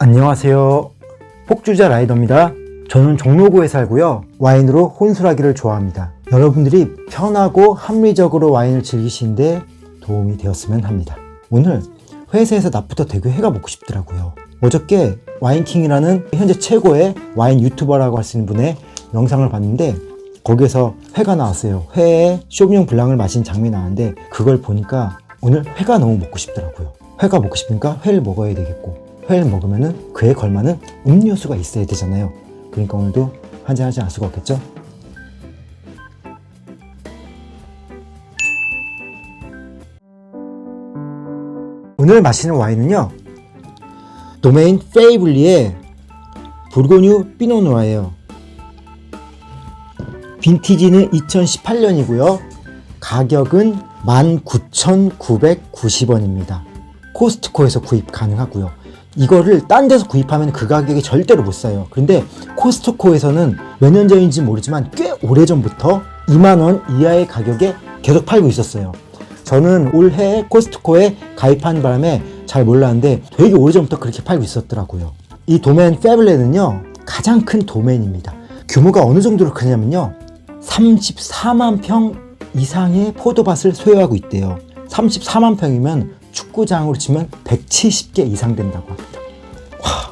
안녕하세요. 폭주자 라이더입니다. 저는 종로구에 살고요. 와인으로 혼술하기를 좋아합니다. 여러분들이 편하고 합리적으로 와인을 즐기시는데 도움이 되었으면 합니다. 오늘 회사에서 낮부터 되게 회가 먹고 싶더라고요. 어저께 와인킹이라는 현재 최고의 와인 유튜버라고 할 수 있는 분의 영상을 봤는데 거기에서 회가 나왔어요. 회에 쇼비뇽 블랑을 마신 장면이 나왔는데 그걸 보니까 오늘 회가 너무 먹고 싶더라고요. 회가 먹고 싶으니까 회를 먹어야 되겠고 회를 먹으면은 그에 걸맞는 음료수가 있어야 되잖아요. 그러니까 오늘도 한잔 하지 않을 수가 없겠죠? 오늘 마시는 와인은요. 도메인 페이블리의 부르고뉴 피노누아예요. 빈티지는 2018년이고요. 가격은 19,990원입니다. 코스트코에서 구입 가능하고요. 이거를 딴 데서 구입하면 그 가격에 절대로 못 사요. 그런데 코스트코에서는 몇 년 전인지 모르지만 꽤 오래전부터 2만원 이하의 가격에 계속 팔고 있었어요. 저는 올해 코스트코에 가입한 바람에 잘 몰랐는데 되게 오래전부터 그렇게 팔고 있었더라고요. 이 도맨 패블렛은요, 가장 큰 도맨입니다. 규모가 어느 정도로 크냐면요, 34만 평 이상의 포도밭을 소유하고 있대요. 34만 평이면 축구장으로 치면 170개 이상 된다고 합니다. 와,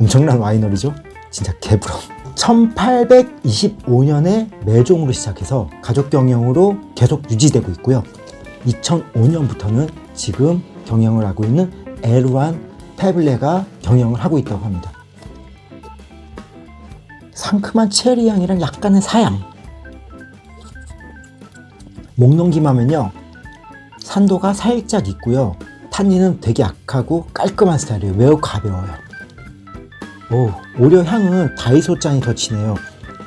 엄청난 와이너리죠? 진짜 개부럼. 1825년에 매종으로 시작해서 가족 경영으로 계속 유지되고 있고요. 2005년부터는 지금 경영을 하고 있는 에르완 패블레가 경영을 하고 있다고 합니다. 상큼한 체리 향이랑 약간의 사양. 목 넘김하면요. 산도가 살짝 있고요. 탄닌은 되게 약하고 깔끔한 스타일이에요. 매우 가벼워요. 오, 오히려 향은 다이소 잔이 더 진해요.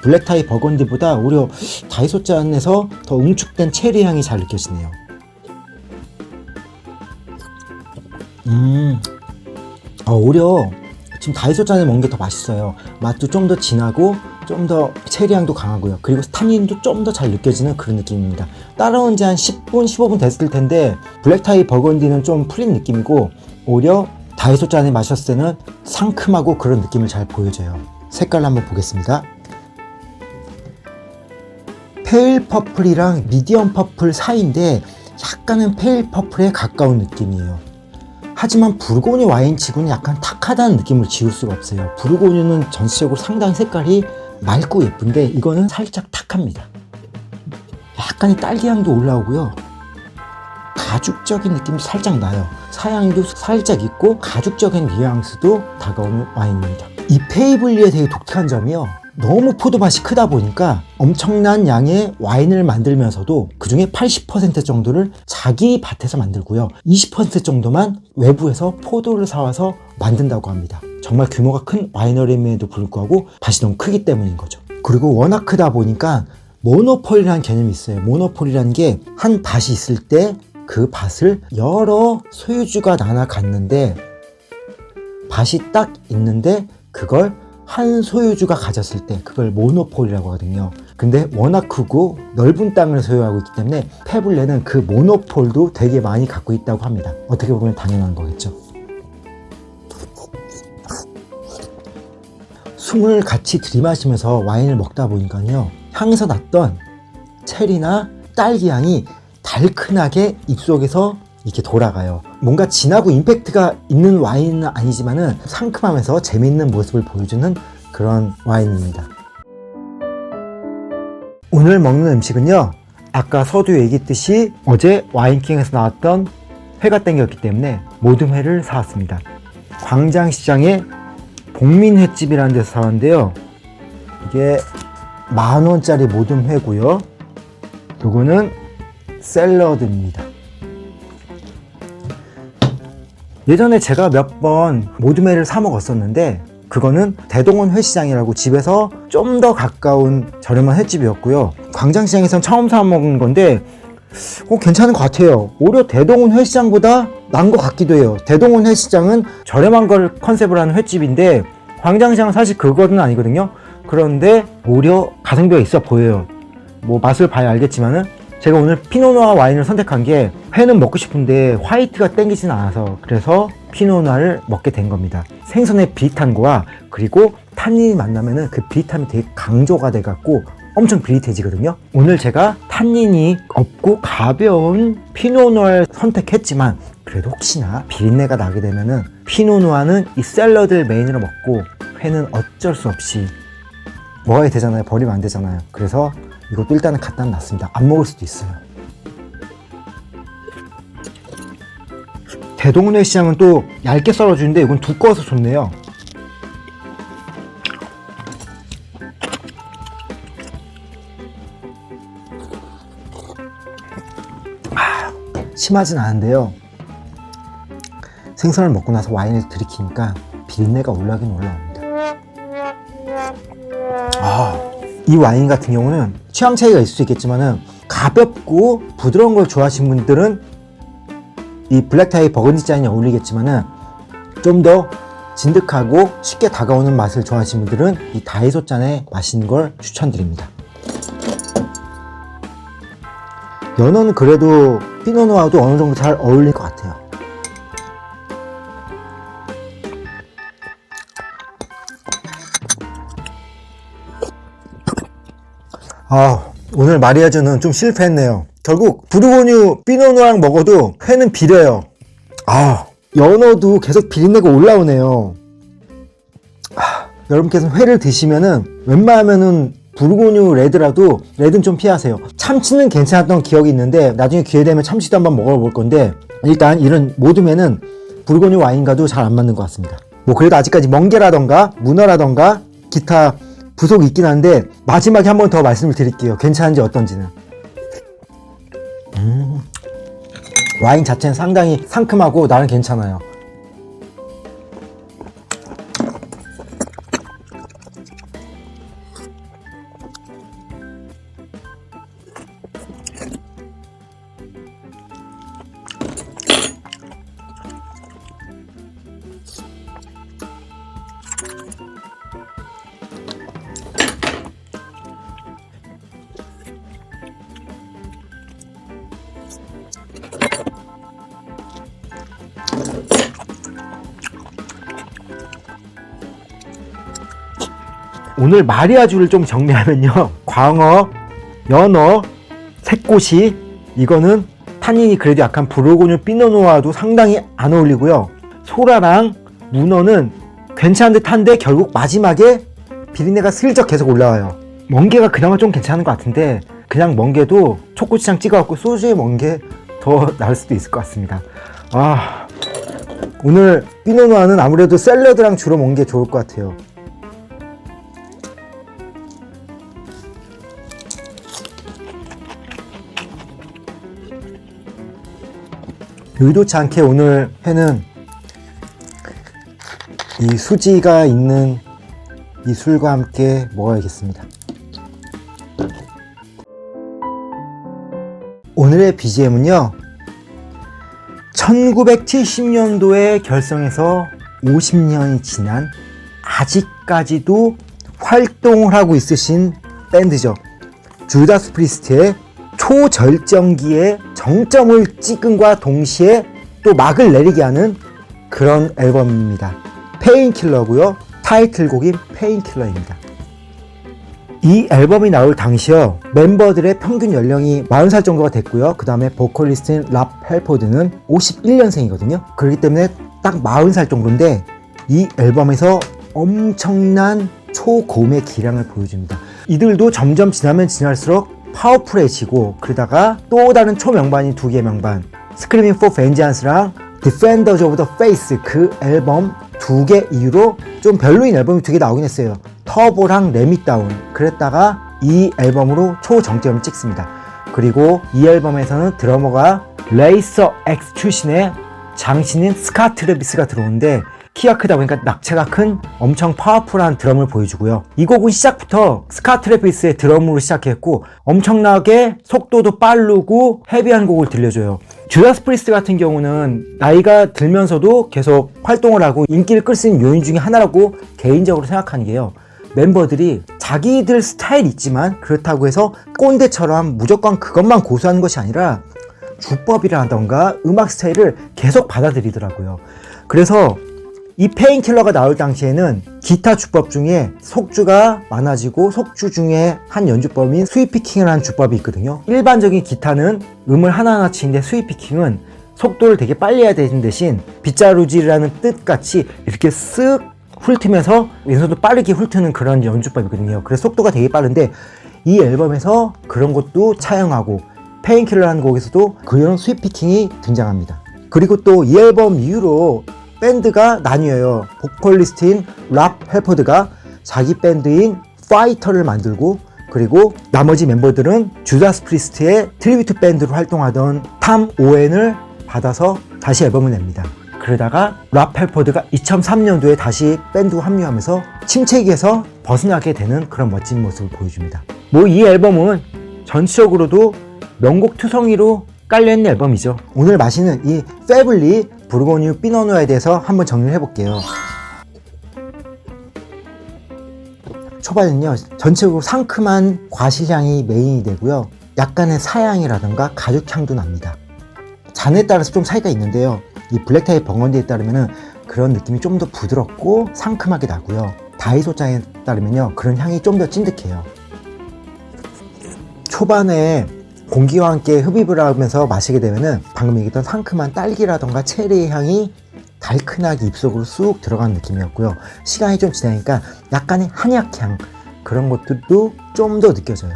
블랙타이 버건디보다 오히려 다이소 잔에서 더 응축된 체리 향이 잘 느껴지네요. 음, 아, 오히려 지금 다이소 잔에 먹는 게 더 맛있어요. 맛도 좀 더 진하고 좀 더 체리향도 강하고요. 그리고 타닌도 좀 더 잘 느껴지는 그런 느낌입니다. 따라온 지 한 10분, 15분 됐을 텐데 블랙타이 버건디는 좀 풀린 느낌이고 오히려 다이소 잔에 마셨을 때는 상큼하고 그런 느낌을 잘 보여줘요. 색깔 한번 보겠습니다. 페일 퍼플이랑 미디엄 퍼플 사이인데 약간은 페일 퍼플에 가까운 느낌이에요. 하지만 부르고뉴 와인치고는 약간 탁하다는 느낌을 지울 수가 없어요. 부르고뉴는 전체적으로 상당히 색깔이 맑고 예쁜데 이거는 살짝 탁합니다. 약간의 딸기향도 올라오고요. 가죽적인 느낌도 살짝 나요. 사향도 살짝 있고 가죽적인 뉘앙스도 다가오는 와인입니다. 이 페이블리에 되게 독특한 점이요. 너무 포도밭이 크다 보니까 엄청난 양의 와인을 만들면서도 그 중에 80% 정도를 자기 밭에서 만들고요. 20% 정도만 외부에서 포도를 사와서 만든다고 합니다. 정말 규모가 큰 와이너리임에도 불구하고 밭이 너무 크기 때문인 거죠. 그리고 워낙 크다 보니까 모노폴이라는 개념이 있어요. 모노폴이라는 게 한 밭이 있을 때 그 밭을 여러 소유주가 나눠 갔는데 밭이 딱 있는데 그걸 한 소유주가 가졌을 때 그걸 모노폴이라고 하거든요. 근데 워낙 크고 넓은 땅을 소유하고 있기 때문에 페블레는 그 모노폴도 되게 많이 갖고 있다고 합니다. 어떻게 보면 당연한 거겠죠. 숨을 같이 들이마시면서 와인을 먹다 보니까요. 향에서 났던 체리나 딸기 향이 달큰하게 입속에서 이렇게 돌아가요. 뭔가 진하고 임팩트가 있는 와인은 아니지만은 상큼하면서 재밌는 모습을 보여주는 그런 와인입니다. 오늘 먹는 음식은요. 아까 서두 얘기했듯이 어제 와인킹에서 나왔던 회가 땡겼기 때문에 모든 회를 사왔습니다. 광장시장에 복민횟집이라는 데서 사왔는데요. 이게 만 원짜리 모듬 회고요. 요거는 샐러드입니다. 예전에 제가 몇 번 모둠회를 사 먹었었는데 그거는 대동원 회시장이라고 집에서 좀 더 가까운 저렴한 횟집이었고요. 광장시장에선 처음 사 먹은 건데 어, 괜찮은 것 같아요. 오히려 대동원 회시장보다 난 것 같기도 해요. 대동원 회시장은 저렴한 걸 컨셉으로 하는 횟집인데 광장시장은 사실 그거는 아니거든요. 그런데 오히려 가성비가 있어 보여요. 뭐 맛을 봐야 알겠지만은 제가 오늘 피노누아 와인을 선택한 게 회는 먹고 싶은데 화이트가 땡기진 않아서 그래서 피노누아를 먹게 된 겁니다. 생선의 비릿함과 그리고 탄닌이 만나면은 그 비릿함이 되게 강조가 돼 갖고 엄청 비릿해지거든요. 오늘 제가 탄닌이 없고 가벼운 피노누아를 선택했지만 그래도 혹시나 비린내가 나게 되면은 피노누아는 이 샐러드를 메인으로 먹고 회는 어쩔 수 없이 먹어야 되잖아요. 버리면 안 되잖아요. 그래서 이것도 일단은 갖다 놨습니다. 안 먹을 수도 있어요. 대동원회 시장은 또 얇게 썰어주는데 이건 두꺼워서 좋네요. 아, 심하진 않은데요. 생선을 먹고 나서 와인을 들이키니까 비린내가 올라긴 올라옵니다. 아, 이 와인 같은 경우는 취향 차이가 있을 수 있겠지만은 가볍고 부드러운 걸 좋아하시는 분들은 이 블랙타이 버건디 잔이 어울리겠지만은 좀 더 진득하고 쉽게 다가오는 맛을 좋아하시는 분들은 이 다이소 잔에 마시는 걸 추천드립니다. 연어는 그래도 피노누아도 어느 정도 잘 어울릴 것 같아요. 아, 오늘 마리아주는 좀 실패했네요. 결국 부르고뉴 피노누아랑 먹어도 회는 비려요. 아, 연어도 계속 비린내가 올라오네요. 아, 여러분께서 회를 드시면은 웬만하면은 부르고뉴 레드라도 레드는 좀 피하세요. 참치는 괜찮았던 기억이 있는데 나중에 기회 되면 참치도 한번 먹어볼 건데 일단 이런 모듬에는 부르고뉴 와인과도 잘 안 맞는 것 같습니다. 뭐 그래도 아직까지 멍게라던가 문어라던가 기타 부속이 있긴 한데 마지막에 한 번 더 말씀을 드릴게요. 괜찮은지 어떤지는. 음, 와인 자체는 상당히 상큼하고 나는 괜찮아요. 오늘 마리아주를 좀 정리하면요. 광어, 연어, 새꼬시 이거는 탄닌이 그래도 약간 브로고뉴 피노누아도 상당히 안 어울리고요. 소라랑 문어는 괜찮은 듯한데 결국 마지막에 비린내가 슬쩍 계속 올라와요. 멍게가 그나마 좀 괜찮은 것 같은데 그냥 멍게도 초고추장 찍어갖고 소주에 먹는 게더 나을 수도 있을 것 같습니다. 아 오늘 피노누아는 아무래도 샐러드랑 주로 먹는 게 좋을 것 같아요. 의도치 않게 오늘 회는 이 수지가 있는 이 술과 함께 먹어야겠습니다. 오늘의 BGM은요, 1970년도에 결성해서 50년이 지난 아직까지도 활동을 하고 있으신 밴드죠. 주다스 프리스트의 초절정기에 정점을 찍은과 동시에 또 막을 내리게 하는 그런 앨범입니다. 페인킬러고요. 타이틀곡인 페인킬러입니다. 이 앨범이 나올 당시요 멤버들의 평균 연령이 40살 정도가 됐고요 그 다음에 보컬리스트인 랍 헬포드는 51년생이거든요 그렇기 때문에 딱 40살 정도인데 이 앨범에서 엄청난 초고음의 기량을 보여줍니다 이들도 점점 지나면 지날수록 파워풀해지고 그러다가 또 다른 초명반이 두 개의 명반 스크리밍 포 벤지안스랑 디펜더즈 오브 더 페이스 그 앨범 두 개 이후로 좀 별로인 앨범이 두 개 나오긴 했어요. 터보랑 레미다운 그랬다가 이 앨범으로 초정점을 찍습니다. 그리고 이 앨범에서는 드러머가 레이서 엑스 출신의 장신인 스카 트 레비스가 들어오는데 키가 크다 보니까 낙체가 큰 엄청 파워풀한 드럼을 보여주고요. 이 곡은 시작부터 스카트 레비스의 드럼으로 시작했고 엄청나게 속도도 빠르고 헤비한 곡을 들려줘요. 주다스 프리스트 같은 경우는 나이가 들면서도 계속 활동을 하고 인기를 끌 수 있는 요인 중에 하나라고 개인적으로 생각하는 게요. 멤버들이 자기들 스타일 있지만 그렇다고 해서 꼰대처럼 무조건 그것만 고수하는 것이 아니라 주법이라던가 음악 스타일을 계속 받아들이더라고요. 그래서 이 페인킬러가 나올 당시에는 기타 주법 중에 속주가 많아지고 속주 중에 한 연주법인 스위피킹이라는 주법이 있거든요. 일반적인 기타는 음을 하나하나 치는데 스위피킹은 속도를 되게 빨리 해야 되는 대신 빗자루질이라는 뜻같이 이렇게 쓱 훑으면서 왼손도 빠르게 훑는 그런 연주법이거든요. 그래서 속도가 되게 빠른데 이 앨범에서 그런 것도 차용하고 페인킬러라는 곡에서도 그런 스위피킹이 등장합니다. 그리고 또 이 앨범 이후로 밴드가 나뉘어요. 보컬리스트인 랍 헬포드가 자기 밴드인 파이터를 만들고 그리고 나머지 멤버들은 주다스 프리스트의 트리비트 밴드로 활동하던 탐 오웬을 받아서 다시 앨범을 냅니다. 그러다가 랍 헬포드가 2003년도에 다시 밴드 합류하면서 침체기에서 벗어나게 되는 그런 멋진 모습을 보여줍니다. 뭐 이 앨범은 전체적으로도 명곡 투성이로 깔려있는 앨범이죠. 오늘 마시는 이 패블리 부르고뉴 피노누아에 대해서 한번 정리를 해볼게요. 초반은요 전체적으로 상큼한 과실향이 메인이 되고요. 약간의 사향이라든가 가죽향도 납니다. 잔에 따라서 좀 차이가 있는데요. 이 블랙타이 벙건디에 따르면 그런 느낌이 좀 더 부드럽고 상큼하게 나고요. 다이소장에 따르면요 그런 향이 좀 더 찐득해요. 초반에 공기와 함께 흡입을 하면서 마시게 되면은 방금 얘기했던 상큼한 딸기라던가 체리의 향이 달큰하게 입속으로 쑥 들어가는 느낌이었고요. 시간이 좀 지나니까 약간의 한약향 그런 것들도 좀 더 느껴져요.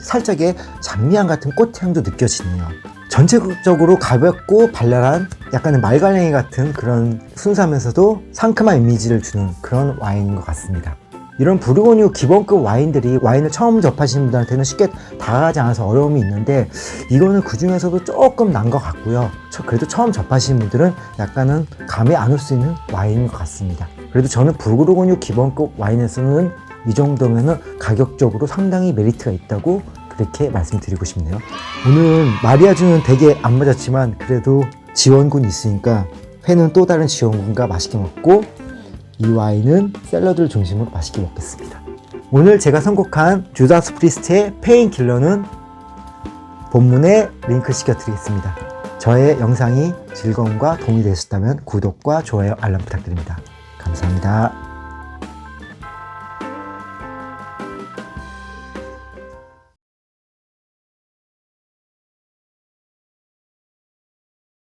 살짝의 장미향 같은 꽃향도 느껴지네요. 전체적으로 가볍고 발랄한 약간의 말갈랭이 같은 그런 순수하면서도 상큼한 이미지를 주는 그런 와인인 것 같습니다. 이런 부르고뉴 기본급 와인들이 와인을 처음 접하시는 분들한테는 쉽게 다가가지 않아서 어려움이 있는데 이거는 그 중에서도 조금 난 것 같고요. 저- 그래도 처음 접하시는 분들은 약간은 감이 안 올 수 있는 와인인 것 같습니다. 그래도 저는 부르고뉴 기본급 와인에서는 이 정도면은 가격적으로 상당히 메리트가 있다고 그렇게 말씀드리고 싶네요. 오늘 마리아주는 되게 안 맞았지만 그래도 지원군 있으니까 회는 또 다른 지원군과 맛있게 먹고 이 와인은 샐러드를 중심으로 맛있게 먹겠습니다. 오늘 제가 선곡한 주다스 프리스트의 페인킬러는 본문에 링크 시켜 드리겠습니다. 저의 영상이 즐거움과 도움이 되셨다면 구독과 좋아요, 알람 부탁드립니다. 감사합니다.